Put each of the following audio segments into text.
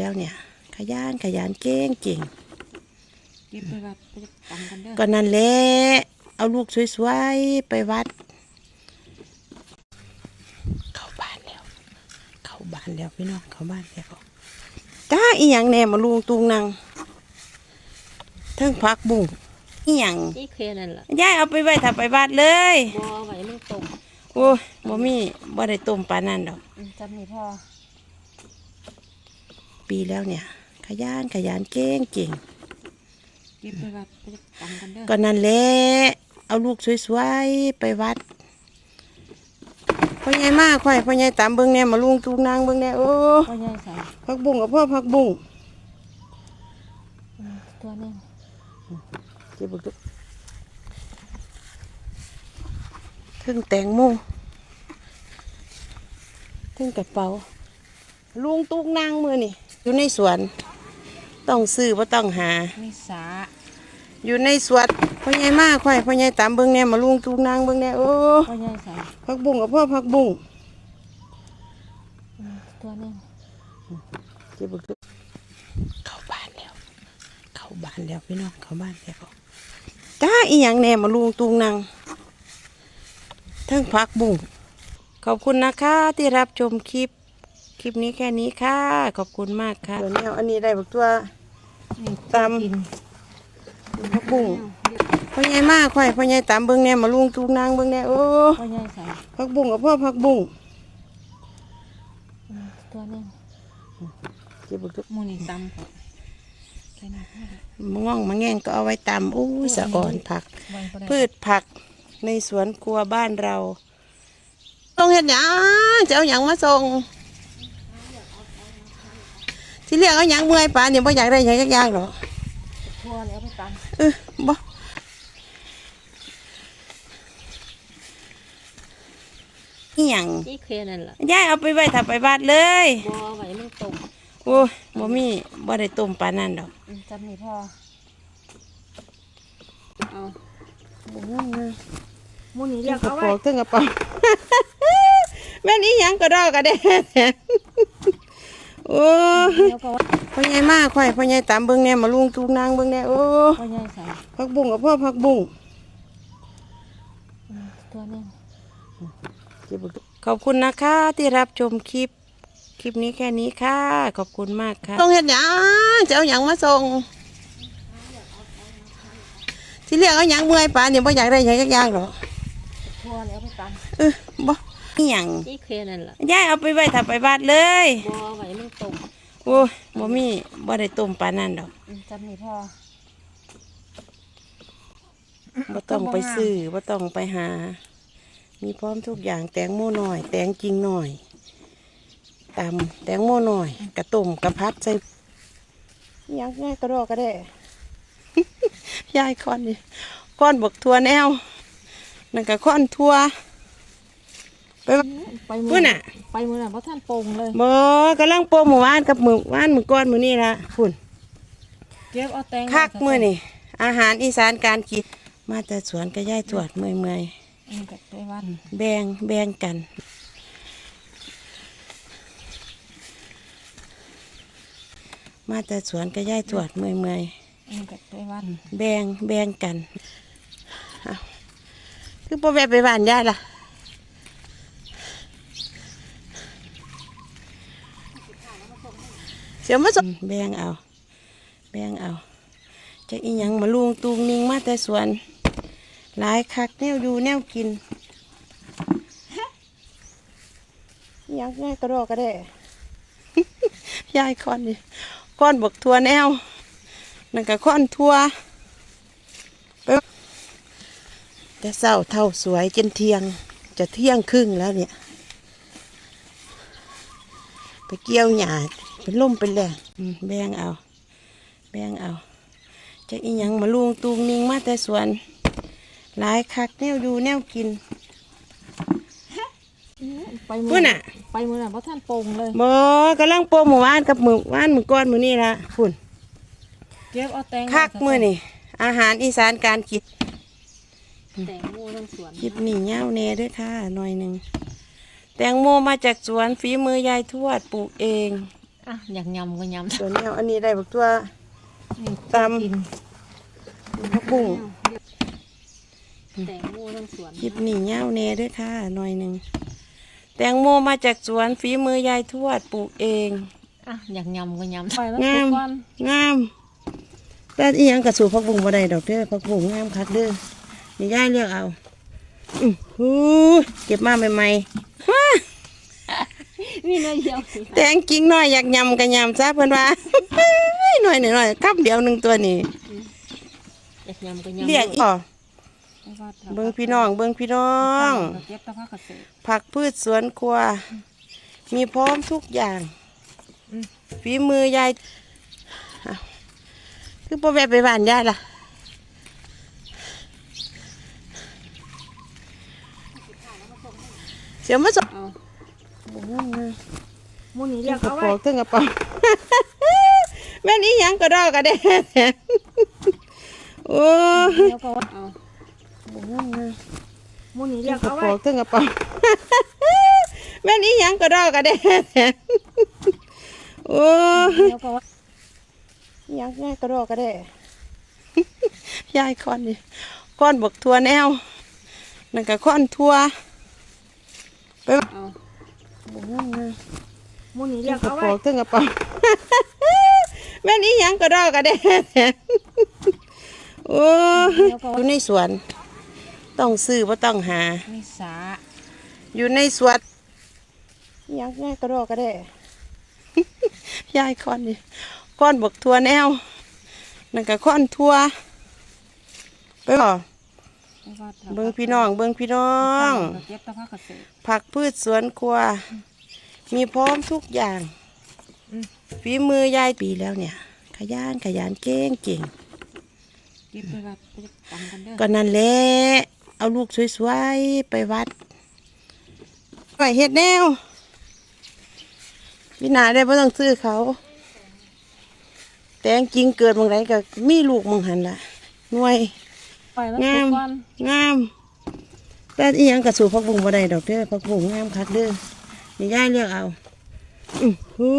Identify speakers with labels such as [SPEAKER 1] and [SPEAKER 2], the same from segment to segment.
[SPEAKER 1] แล้วเนี่ย ขยันขยันเก่งเก่ง
[SPEAKER 2] เก็บไปวัดไปตังกันเด้อ
[SPEAKER 1] ก็นั่นแหละเอาลูกสวยๆไปวัด เข้าบ้านแล้ว เข้าบ้านแล้วพี่น้องเข้าบ้านแล้วจ้าอีหยังแหน่มาลุงตุงนางเทิงพักบุ้งอีหยัง
[SPEAKER 2] นี่เคนั่นล่ะ
[SPEAKER 1] ยายเอาไปไว้ถ้าไปวัดเลย
[SPEAKER 2] บ่เอาไว้มันตก
[SPEAKER 1] โอ้ยบ่มีบ่ได้ต้มปลานนั่นดอก
[SPEAKER 2] อืมจำนี่พ่อ
[SPEAKER 1] ปีแล้วเนี่ย ขยันขยันเก่งเก่ง
[SPEAKER 2] เก็บไปวัดไปตังกันเด้อ
[SPEAKER 1] ก็นั่นแหละเอาลูกสวยๆไปวัดพ่อใหญ่มากค่อยพ่อใหญ่ตามเบิ่งแน่มาลุงตุงนางเบิ่งแน่โอ้
[SPEAKER 2] พ่อใหญ่ใส่
[SPEAKER 1] ผักบุ้งกับพ่อผักบุ้ง
[SPEAKER 2] ตัวหนึง
[SPEAKER 1] เก็บเบิ่งดูถึงแตงโมถึงกระเป๋าลุงตุงนางมือนี่ อยู่ในสวน ต้องซื้อบ่ต้องหา
[SPEAKER 2] มีสา
[SPEAKER 1] อยู่ในสวนพ่อใหญ่มากค่อยพ่อใหญ่ตามเบิ่งแน่มาลุงตุงนางเบิ่งแน่โอ้
[SPEAKER 2] พ่อใหญ่ใส่
[SPEAKER 1] ผักบุ้งกับพ่อผักบุ้ง
[SPEAKER 2] ตัวหนึง
[SPEAKER 1] เก็บเบิ่งดูเข้าบ้านแล้ว เข้าบ้านแล้วพี่น้องเข้าบ้านแล้วจ้าอีหยังแหน่มาลุงตุงนางเทั้งผักบุ้งขอบคุณนะคะที่รับชมคลิป คลิปนี้แค่นี้ค่ะ ขอบคุณมากค่ะตัวนี้อันนี้ได้บักตัว
[SPEAKER 2] นี่
[SPEAKER 1] ตาม
[SPEAKER 2] กิน
[SPEAKER 1] ผักบุ้งพ่อใหญ่มากค่อยพ่อใหญ่ตามเบิ่งแน่มาลุงตุงนางเบิ่งแน่โอ้
[SPEAKER 2] พ่อใหญ่ใส่
[SPEAKER 1] ผักบุ้งกับพ่อผักบุ้ง
[SPEAKER 2] ตัวหนึง
[SPEAKER 1] เก็บเบิ่งดู
[SPEAKER 2] หมูนี่ตำก่อนแค่นั้นพ่อ
[SPEAKER 1] มะง่องมะแง่งก็เอาไว้ตำอู้ยสะอ่อนผัก
[SPEAKER 2] ไว้ก็ได้
[SPEAKER 1] พืชผักในสวนครัวบ้านเราต้องเห็นหยังจะเอาหยังมาส่ง ที่เรียกเอาหยังเมื่อยป่านเนี่ยบ่อยากได้หยังยักอย่างหรอก
[SPEAKER 2] ทั่วแล้วไปต
[SPEAKER 1] เออบ่อีหยังำ
[SPEAKER 2] นี่เคนั่นล่ะ
[SPEAKER 1] ยายเอาไปไว้ถ้าไปวัดเลย
[SPEAKER 2] บ่เอาไว้มันตก
[SPEAKER 1] โอ้ยบ่มีบ่ได้ต้มปลานนั่นดอก
[SPEAKER 2] อืมจำนี่พ่อเอา
[SPEAKER 1] บ่งั้นนะ
[SPEAKER 2] หมูนี่
[SPEAKER 1] เรี
[SPEAKER 2] เรี
[SPEAKER 1] ย
[SPEAKER 2] ย
[SPEAKER 1] ก
[SPEAKER 2] ก
[SPEAKER 1] กระ
[SPEAKER 2] เอาไว้
[SPEAKER 1] เป๋าตึงกระเป๋า แม่นอีหยังก็ดอกก็ได้ โอ้ย
[SPEAKER 2] เดี๋ยวก็ว่า
[SPEAKER 1] พ่อใหญ่มากค่อยพ่อใหญ่ตามเบิ่งแน่มาลุงตุงนางเบิ่งแน่โอ้
[SPEAKER 2] พ่อใหญ่ใส่
[SPEAKER 1] ผักบุ้งกับพ่อผักบุ้ง
[SPEAKER 2] ตัวหนึง
[SPEAKER 1] เก็บเบิ่งดูขอบคุณนะคะที่รับชมคลิป คลิปนี้แค่นี้ค่ะ ขอบคุณมากค่ะต้องเห็นหยังจะเอาหยังมาส่งที่เรียกเอาหยังเมื่อยป่านเนี่ยบ่อยากได้หยังยักอย่างหรอก
[SPEAKER 2] ทั่วแล้วไปต
[SPEAKER 1] เออบ่อีหยังำ
[SPEAKER 2] นี่เคนั่นล่ะ
[SPEAKER 1] ยายเอาไปไว้ถ้าไปวัดเลย
[SPEAKER 2] บ่เอาไว้มันตก
[SPEAKER 1] โอ้ยบ่มีบ่ได้ต้มปลานนั่นดอก
[SPEAKER 2] อืมจำนี่พ่อ
[SPEAKER 1] บ่ต้องไปซื้อบ่ต้องไปหา มีพร้อมทุกอย่างแตงโมหน่อย แตงจริงหน่อยตำแตงโมหน่อย กระต้มกระพัดใส่อิหยังง่ายกระดอกกระแด่ยายคอนนี่ก้อนบกทัวแนว นั่นก็ก้อนทัวไป
[SPEAKER 2] ไปมื
[SPEAKER 1] มื้อน่ะ
[SPEAKER 2] ไปมือน่ะเพราะท่านโป่งเลย
[SPEAKER 1] บ่กำลังโปรหมู่บ้านกับมือว่านมือก้อนมือนี่ละพุ่น
[SPEAKER 2] เก็บเอาแตง
[SPEAKER 1] คักมือนี่อาหารอีสานการกินมาแต่สวนก็ย่ายตรวจเมื่อยเมื่อย
[SPEAKER 2] อืมก็ไปวัด
[SPEAKER 1] ๆแบ่งแบ่งกัน มาแต่สวนก็ย่ายตรวจเมื่อยเมื่อย
[SPEAKER 2] อืมก็ไปวัด
[SPEAKER 1] ๆแบ่งแบ่งกันเอา คือพอแวะไปบ้านยายล่ะเสียมาสแบ่งเอา แบ่งเอาจะอีหยังมาลุงตูงนิงมาแต่สวนหลายคักแนวอยู่แนวกินอิหยังง่ายกระดอกกระแด่ยายคอนนี่ก้อนบกทัวแนวนั่นก็ก้อนทัวไป แต่เศร้าเท่าสวยจนเที่ยง จะเที่ยงครึ่งแล้วเนี่ย ไปเกี่ยวหญ้าเป็นล่มเป็นแหล่งอืมแบ่งเอา แบ่งเอาจะอีหยังมาลุงตูงนิงมาแต่สวนหลายคักแนวอยู่แนวกิน
[SPEAKER 2] ไปมื
[SPEAKER 1] พุ่นน่ะ
[SPEAKER 2] ไปมือน่ะเพราะท่านโป่งเลย
[SPEAKER 1] บ่กำลังโปรหมู่บ้านกับมือว่านมือก้อนมือนี่ละพุ่น
[SPEAKER 2] เก็บเอาแตง
[SPEAKER 1] คักมือนี่อาหารอีสานการกิน
[SPEAKER 2] แตงโมทั้งสวน
[SPEAKER 1] คลิปนี่เงาวแน่เด้วยค่ะหน่อยหนึ่งแตงโมมาจากสวนฝีมือยายทวดปลูกเอง
[SPEAKER 2] ออะอยากยำก็ยำ
[SPEAKER 1] ตัวแนวอันนี้ได้บักตัวตำ
[SPEAKER 2] กิน
[SPEAKER 1] ผักบุ้ง
[SPEAKER 2] แตงโมทั้งสวน
[SPEAKER 1] คลิปนี้เงาวแน่เด้วยค่ะหน่อยหนึ่งแตงโมมาจากสวนฝีมือยายทวดปลูกเอง
[SPEAKER 2] อะอยากยำก็ยำไปแล้ว
[SPEAKER 1] งาม
[SPEAKER 2] ทุกวัน
[SPEAKER 1] งามแต่อีหยังกระสูผักบุ้งบ่ได้ดอกเด้อผักบุ้งงามคักเด้อ นี่ยายเลือกเอาอือหูเก็บมาใหม่ๆว้า
[SPEAKER 2] มีน้อยเดียวสิ
[SPEAKER 1] แตงกิ่งน้อยอยากยำก็ยำซะเพิ่นว่าหน่อยหน่อยๆคำเดียวหนึ่งตัวนี่
[SPEAKER 2] อยากยำก็ยำ
[SPEAKER 1] เรียกอีกบ่
[SPEAKER 2] เพราะว่ารา
[SPEAKER 1] เบิ่งพี่น้อง เบิ่งพี่น้อง
[SPEAKER 2] เราเก็บแตะพักเกษตร
[SPEAKER 1] ผักพืชสวนครัว มีพร้อมทุกอย่าง
[SPEAKER 2] อืม
[SPEAKER 1] ฝีมือยายอ้าวคือพ่อแวะไปบ้านยายล่ะ เสียมาสอง
[SPEAKER 2] เอา
[SPEAKER 1] โอ้โหงาม
[SPEAKER 2] หมูนี่
[SPEAKER 1] ๆ
[SPEAKER 2] เรียก
[SPEAKER 1] กระ
[SPEAKER 2] เอา
[SPEAKER 1] เป๋า
[SPEAKER 2] ไว้
[SPEAKER 1] ตึงกระเป๋าแม่นอีหยังก็ดอกก็ได้โอ้ย
[SPEAKER 2] เรียกเอาไว้เอา
[SPEAKER 1] โอ้โหงาม
[SPEAKER 2] หมูนี่
[SPEAKER 1] ๆ
[SPEAKER 2] เรียก
[SPEAKER 1] กระ
[SPEAKER 2] เอาไว้
[SPEAKER 1] เป๋าตึงกระเป๋าแม่นอีหยังก็ดอกก็ได้โอ้ย
[SPEAKER 2] เรียกเอาไว้
[SPEAKER 1] ยักง่ายกระโดดก็ได้ยายคอนนี่ก้อนบกทัวแนวนั่นก็ก้อนทัว ไป
[SPEAKER 2] เอา
[SPEAKER 1] โอ้โหงาม
[SPEAKER 2] หมูนี่
[SPEAKER 1] ๆ
[SPEAKER 2] เรียก
[SPEAKER 1] กระ
[SPEAKER 2] เอาไว้
[SPEAKER 1] เป๋าตึงกระเป๋าแม่นี่ยังกระโดดก็ได้โอ้ยอยู่ในสวน ต้องซื้อว่าต้องหา
[SPEAKER 2] มีสา
[SPEAKER 1] อยู่ในสวนยักง่ายกระโดดก็ได้ยายคอนนี่ก้อนบกทัวแนวนั่นก็ก้อนทัวไปบ่
[SPEAKER 2] เพราะว่ารา
[SPEAKER 1] เบิ่งพี่น้อง เบิ่งพี่น้อง
[SPEAKER 2] เราเก็บแตะพักเกษตร
[SPEAKER 1] ผักพืชสวนครัว มีพร้อมทุกอย่าง
[SPEAKER 2] อืม
[SPEAKER 1] ฝีมือยายปีแล้วเนี่ย ขยันขยันเก่งเก่ง
[SPEAKER 2] เก็บไปวัดไปตำกันเด้อ
[SPEAKER 1] ก็นั่นแหละเอาลูกสวยๆไปวัดไปเฮ็ดแนวพี่นาได้บ่ต้องซื้อเขา แต่จริงเกิดบางไรก็มีลูกมึงหันละหน่วย
[SPEAKER 2] ไปแล้ว
[SPEAKER 1] งา
[SPEAKER 2] ทุ
[SPEAKER 1] ม
[SPEAKER 2] กวัน
[SPEAKER 1] งาม แต่อีหยังกระสูผักบุ้งบ่ได้ดอกเด้อผักบุ้งงามคักเด้อนี่ยายเลือกเอาอือหู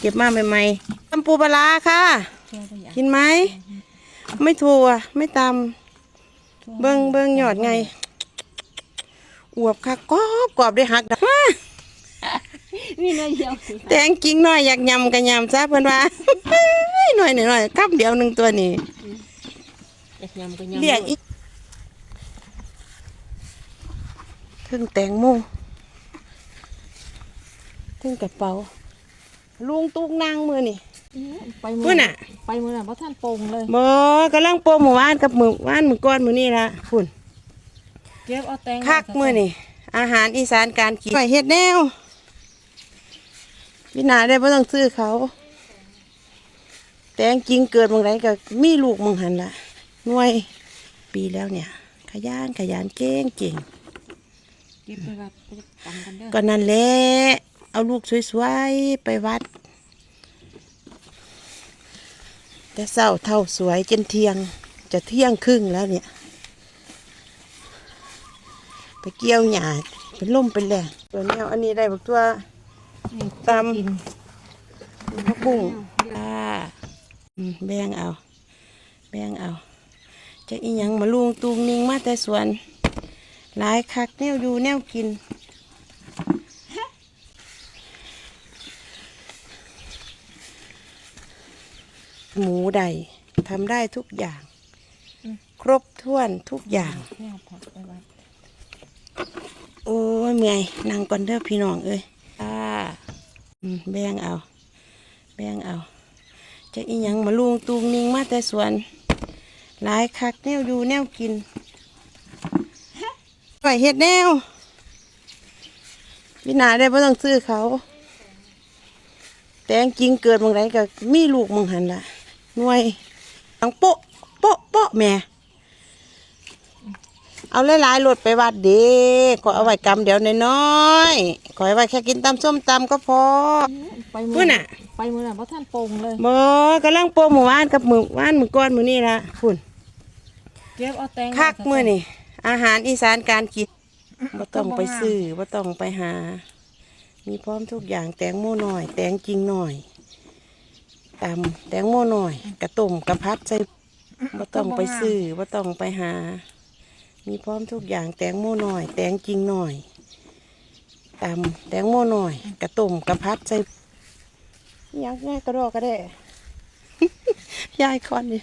[SPEAKER 1] เก็บมาใหม่ๆตำปูปลาร้าค่ะ
[SPEAKER 2] เชื่อตัวอย่าง
[SPEAKER 1] กินไหม ไม่ถั่วไม่ตำเบิงเบิงหยอดไง อวบค่ะกรอบกรอบได้หักดอกมา
[SPEAKER 2] มีน้อยเดียวสิ
[SPEAKER 1] แตงกิ่งน้อยอยากยำกันยำซะเพิ่นว่า หน่อยหน่อยๆคำเดียวหนึ่งตัวนี่
[SPEAKER 2] อ ยากยำก็ยำ
[SPEAKER 1] เรียกอีกถึงแตงโมถึงกระเป๋า ลุงตุกนางมือนี่
[SPEAKER 2] ไปมื
[SPEAKER 1] เพื่อนน่ะ
[SPEAKER 2] ไปมือน่ะเพราะท่านโป่งเลย
[SPEAKER 1] บอกำลังโปรหมู่บ้านกับมือว่านมือก้อนมือนี่ละคุณ
[SPEAKER 2] เก็บเอาแตง
[SPEAKER 1] คักมือนี่ อาหารอีสานการกินไปเฮ็ดแนวพี่นาได้บ่ต้องซื้อเขา แต่จริงเกิดบางไรก็มีลูกมึงหันละ หน่วยปีแล้วเนี่ย ขยันขยันเก่งเก่ง
[SPEAKER 2] เก็บไปวัดไปตำกันเด้อ
[SPEAKER 1] ก็นั่นแหละเอาลูกสวยๆไปวัด แต่เศร้าเท่าสวยจนเที่ยง จะเที่ยงครึ่งแล้วเนี่ย ไปเกี่ยวหญ้าเป็นล่มเป็นแหล่งตัวแนวอันนี้ได้บักตัว
[SPEAKER 2] นี่
[SPEAKER 1] ตำ
[SPEAKER 2] กิน
[SPEAKER 1] ผักบุ้งอ่าอืมแบ่งเอา แบ่งเอา จะอีหยังมาลุงตุงนิงมาแต่สวนหลายคักแนวอยู่แนวกิน หมูใดทำได้ทุกอย่าง ครบถ้วนทุกอย่าง
[SPEAKER 2] แม่เอาผักไปวัด
[SPEAKER 1] โอ้ยเมื่อยนั่งก่อนเด้อพี่น้องเอ้ยอ่าอืมแบ่งเอา แบ่งเอา จะอีหยังมาลุงตุงนิงมาแต่สวน หลายคักแนวอยู่แนวกินไปเฮ็ดแนวพี่นาได้บ่ต้องซื้อเขา แต่จริงเกิดบางไรก็มีลูกมึงหันละหน่วยตังโปะโปะโปะแหม่ เอาหลายๆรถไปวัดเด็กขอเอาไว้กำเดี๋ยวน้อยๆขอให้ไว้แค่กินตำส้มตำก็พอ
[SPEAKER 2] ไปมื
[SPEAKER 1] เพื่อนน่ะ
[SPEAKER 2] ไปมือน่ะเพราะท่านโป่งเลย
[SPEAKER 1] บอกำลังโปรหมู่บ้านกับมือว่านมือก้อนมือนี่ละคุณ
[SPEAKER 2] เก็บเอาแตง
[SPEAKER 1] คักมือนี่อาหารอีสานการกินบ่ต้องไปซื้อบ่ต้องไปหา มีพร้อมทุกอย่างแตงโมหน่อย แตงจริงหน่อยตำแตงโมหน่อย กระต้มกระพัดใส่บ่ต้องไปซื้อบ่ต้องไปหา มีพร้อมทุกอย่างแตงโมหน่อย แตงจริงหน่อยตำแตงโมหน่อย กระต้มกระพัดใส่ยักง่ายกระดอกกระแด่ยายคอนนี่